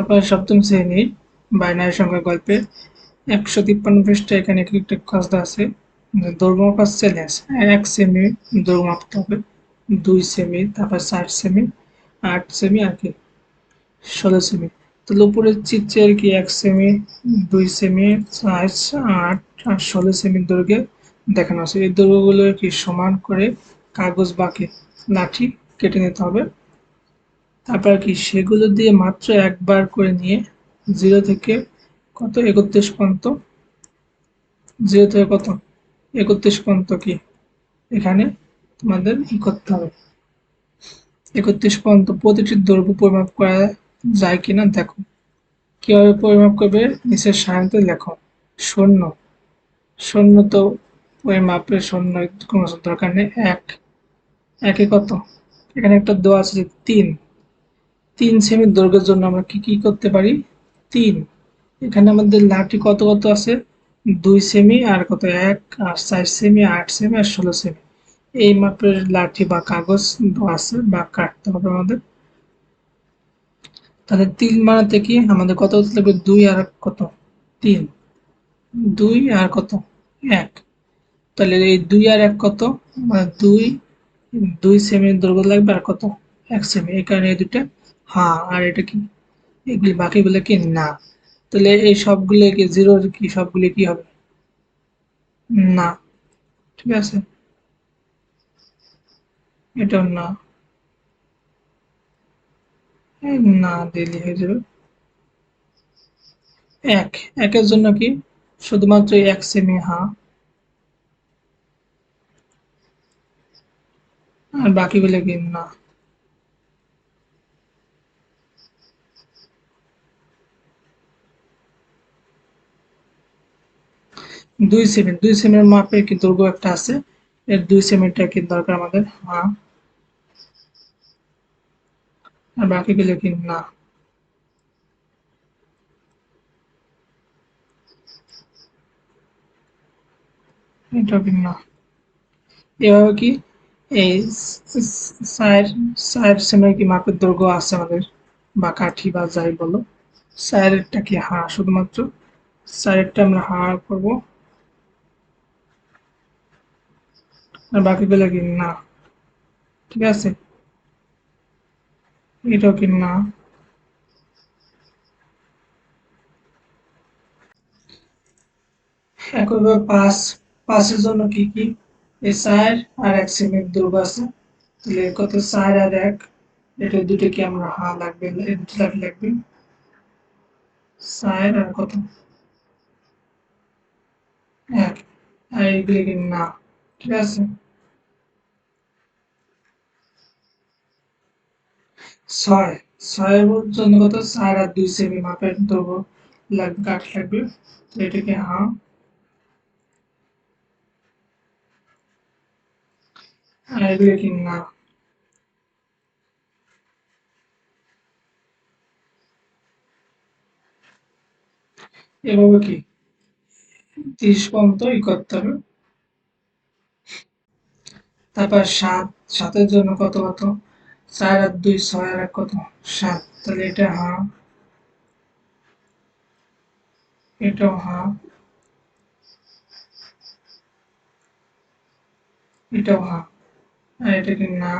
তারপরে সপ্তম শ্রেণি বাইনারি সংখ্যা গল্পের একশো তিপ্পান্ন পৃষ্ঠা এখানে একটি কাজটা আছে কাজ চ্যালেঞ্জ এক সেমি দৈর্ঘ্য মাপতে হবে, দুই সেমি, তারপর চার সেমি, আট সেমি আর কি, ষোলো সেমি। তাহলে উপরের চিত্রে আর কি এক সেমি, দুই সেমি, চার, আট, আর ষোলো সেমির দৈর্ঘ্যে দেখানো আছে। এই দৈর্ঘ্যগুলো কি সমান করে কাগজ বাকি, লাঠি কেটে নিতে হবে। তারপর কি সেগুলো দিয়ে মাত্র একবার করে নিয়ে জিরো থেকে কত? একত্রিশ পর্যন্ত। জিরো থেকে কত? একত্রিশ পর্যন্ত কি? এখানে তোমাদের ই করতে হবে। একত্রিশ পর্যন্ত প্রতিটি দৈর্ঘ্য পরিমাপ করা যায় কিনা দেখো। কীভাবে পরিমাপ করবে? নিচের সাহায্যে লেখো, শূন্য। শূন্য তো পরিমাপের শূন্য, কোনো দরকার নেই। এক। একে কত? এখানে একটা দেওয়া আছে যে তিন। তিন সেমির দৈর্ঘ্যের জন্য আমরা কি কি করতে পারি? তিন। এখানে আমাদের লাঠি কত কত আছে? দুই সেমি আর কত? এক, আর চার সেমি আট সেমি আর ষোলো সেমি এই মাপের লাঠি বা কাগজ আছে বা কাটতে হবে আমাদের। তাহলে তিন বানাতে কি? আমাদের কত লাগবে? দুই আর কত? তিন। দুই আর কত? এক। তাহলে এই দুই আর এক কত? মানে দুই দুই সেমি দৈর্ঘ্য লাগবে আর কত? এক সেমি এই কারণে এই দুটা হ্যাঁ আর এটা কি? এগুলি বাকিগুলো কি? না। তাহলে এই সবগুলো কি জিরো কি, সবগুলি কি হবে? না। ঠিক আছে। এটাও না। না দিলে হয়ে যাবে। এক। একের জন্য কি? শুধুমাত্র এক সেমি হা আর বাকিগুলো কি? না। দুই সেমি, দুই সেমির মাপে কি দৈর্ঘ্য একটা আছে? এর দুই সেমিটা কি দরকার আমাদের? হ্যাঁ আর বাকিগুলো কি? না। এটা এভাবে কি? এই সাইড সাইড সেমের কি মাপের দৈর্ঘ্য আছে আমাদের? বা কাঠি বা যাই বলো। সাইডেরটা কি হা শুধুমাত্র সাইডেরটা আমরা হা করব। আর বাকিগুলো কি না ঠিক আছে? এটাও কি না একইভাবে পাঁচ জন্য কি কি? এই আর এক আছে। কত আর এক? এটা দুটো কি আমরা হা লাগবে লাগবে আর কত? এক। আর কি না ছয় ছয়ের জন্য কত দুই সেমি মাপের লাগবে কাঠ লাগবে। তো এটাকে হা আর কি না? এভাবে কি? তিরিশ পর্যন্ত ই করতে হবে। তারপর সাত, সাতের জন্য কত কত? চার আর দুই, ছয় আর কত? সাত। তাহলে এটা হা এটাও হা এটাও হা আর এটা কি না।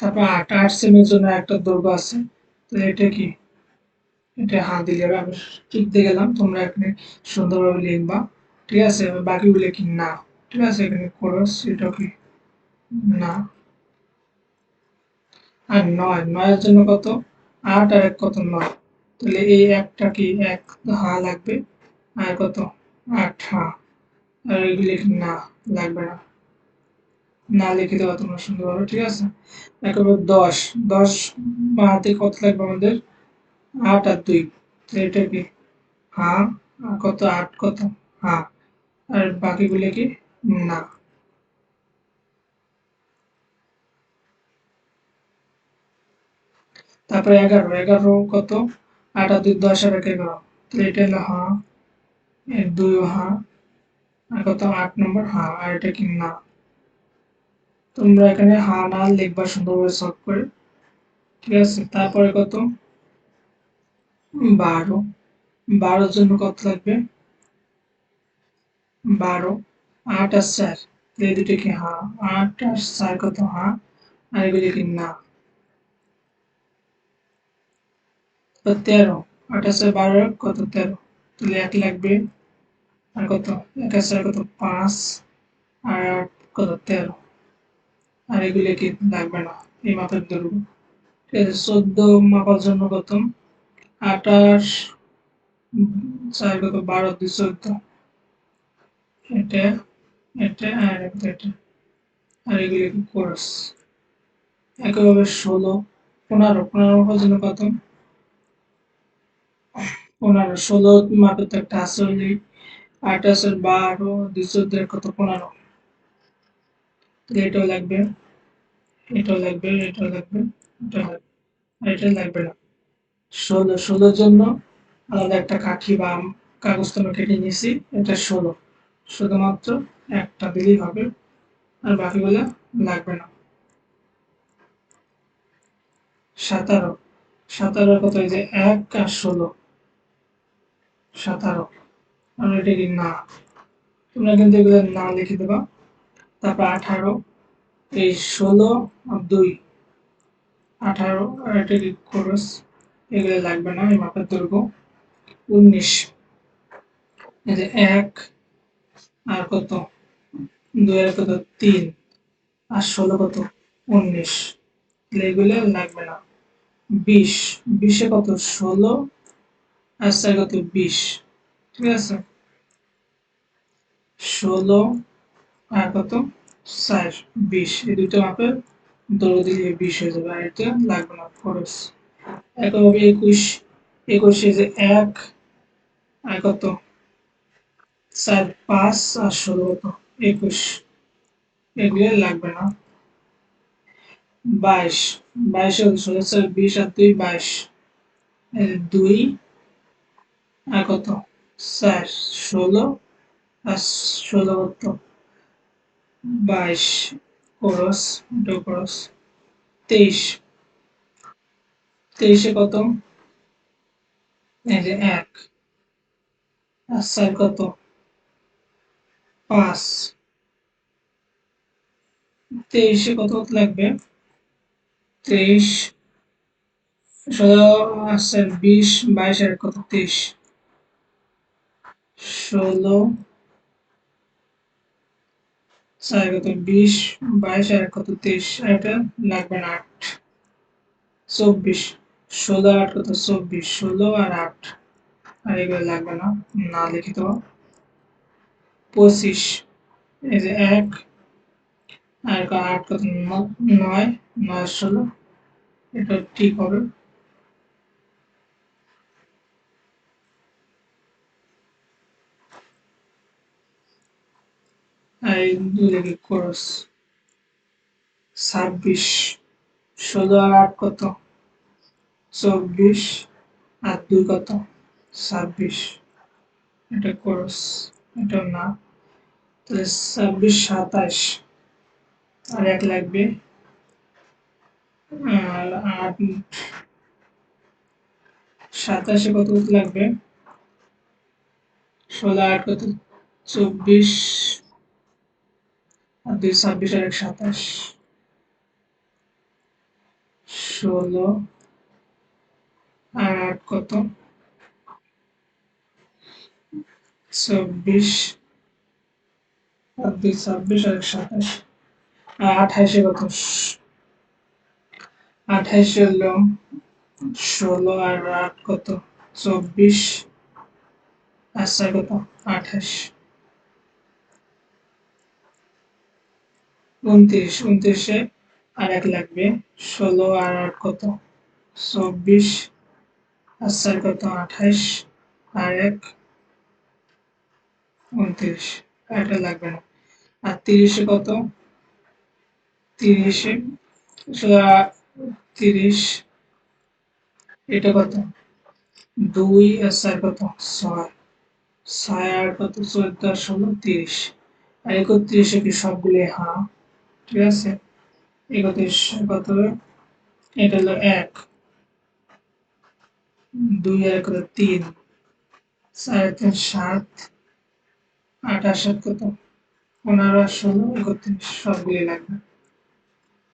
তারপর আট আট সেমের জন্য একটা দৈর্ঘ্য আছে। তো এটা কি? এটা হা দিলে আমি লিখতে গেলাম তোমরা এখানে সুন্দরভাবে লিখবা। ঠিক আছে বাকিগুলো কি? না। ঠিক আছে, এখানে খরচ এটা কি? না। আর নয়, নয়ের জন্য কত? আট আর এক কত? নয়। তাহলে এই একটা কি? এক। হা লাগবে। আর কত? আট, হা। আর এগুলি না, লাগবে না। না লিখে দেওয়া তোমরা সুন্দরভাবে ঠিক আছে? একেবারে দশ। দশ হাতে কত লাগবে আমাদের? আট আর দুই। এটা কি? হা। আর কত? আট কত? হা। আর বাকিগুলো কি? না। তারপরে এগারো। এগারো কত? আটা দুই, দশ আর এক এগারো তাহলে এটা হলো হা। দুই হা। আর কত? আট নম্বর হা। আর এটা কি? না। তোমরা এখানে হা না লিখবা সুন্দরভাবে সলভ করে। ঠিক আছে? তারপরে কত? বারো। বারোর জন্য কত লাগবে? বারো, আট আর চার। এই দুটো কি হা? আট আর চার কত হা? আর এগুলি কি না? তেরো, আট আর বারো, কত তেরো? তাহলে এক লাগবে। আর কত? এক আর কত পাঁচ, আর আট কত তেরো? আর এগুলি কি লাগবে না? এই মাপের দৈর্ঘ্য ঠিক আছে, চোদ্দ মাপার জন্য কত? আঠাশ চার কত বারো, দুই চোদ্দ। এটা এটা আর এটা। আর এগুলি কোর্স একইভাবে ষোলো, পনেরো। পনেরো মাপার জন্য কত? পনেরো। ষোলো মাপের তো একটা আসলে আঠাশের বারো দুই চোদ্দের কত? পনেরো। এটাও লাগবে। এটাও লাগবে এটাও লাগবে এটা লাগবে। এটা লাগবে না। ষোলো। ষোলোর জন্য আলাদা একটা কাঠি বা কাগজ তো কেটে নিয়েছি, এটা ষোলো। শুধুমাত্র একটা দিলেই হবে, আর বাকিগুলো লাগবে না। সাতারো। সাতারো কত এই যে এক আর ষোলো। সাতারো। আর এটা কি না? তোমরা কিন্তু এগুলো না লিখে দেবা। তারপর আঠারো, এই ষোলো আর দুই। আঠারো, আর এটা কি খরচ এগুলো লাগবে না, এই মাপের দৈর্ঘ্য। উনিশ। এই যে এক আর কত? দুই আর কত? তিন। আর ষোলো কত? উনিশ। এগুলো লাগবে না। বিশ। বিশে কত? ষোলো। আর চার কত? বিশ। ঠিক আছে? ষোলো। আর কত? চার। বিশ। এই দুটো মাপের দৌড় দিলে বিশ হয়ে যাবে। আর এটা লাগবে না, খরচ। একইভাবে একুশ। একুশে যে এক। আর কত? চার পাঁচ আর ষোলো একুশ। এগুলো লাগবে না। বাইশ। বাইশ ষোলো। চার বিশ আর দুই, বাইশ। দুই আর কত? চার ষোলো আর ষোলো কত? বাইশ। খরচ দুটো খরচ তেইশ। তেইশে কত? এক। আর চার কত? পাঁচ। তেইশে কত লাগবে? তেইশ। ষোলো আছে বিশ, বাইশ আর কত? তেইশ। ষোলো। চার কত? বিশ। বাইশ আর কত? তেইশ। আর এটা লাগবে না আট। চব্বিশ। ষোলো আট কত? চব্বিশ। ষোলো আর আট। আর এগুলো লাগবে না। না লিখিত। পঁচিশ। এই যে এক, আর আট কত? নয় নয় ষোলো। এটা ঠিক হবে। এই দুই লেগে ছাব্বিশ। ষোলো আর আট কত? চব্বিশ। আর দুই কত? ছাব্বিশ। এটা খরচ এটা না। তাহলে ছাব্বিশ, সাতাশ আর এক লাগবে। আর আট, সাতাশে কত লাগবে? ষোলো, আট কত? চব্বিশ। আর দুই, ছাব্বিশ আর এক, সাতাশ। ষোলো। আর আট কত? চব্বিশ। আর দুই ছাব্বিশ আর এক আঠাইশে কত আঠাইশে হলো ষোলো, আর আট কত? চব্বিশ। আর চার কত? আঠাশ। উনত্রিশ, উনত্রিশে আর এক লাগবে। ষোলো, আর আট কত? চব্বিশ। আর চার কত? আঠাশ। আর এক। উনত্রিশ। এটা লাগবে না। আর তিরিশে কত? তিরিশে তিরিশ, এটা কত? দুই আর চার কত? ছয়। ছয় আর কত? চোদ্দ আর ষোলো, তিরিশ। আর একত্রিশে কি সবগুলি? হা ঠিক আছে? একত্রিশ কত? এটা হলো এক। দুই আর কত তিন। চার তিন, সাত। সাত কত পনেরো ষোলো একত্রিশ সবগুলি লাগবে।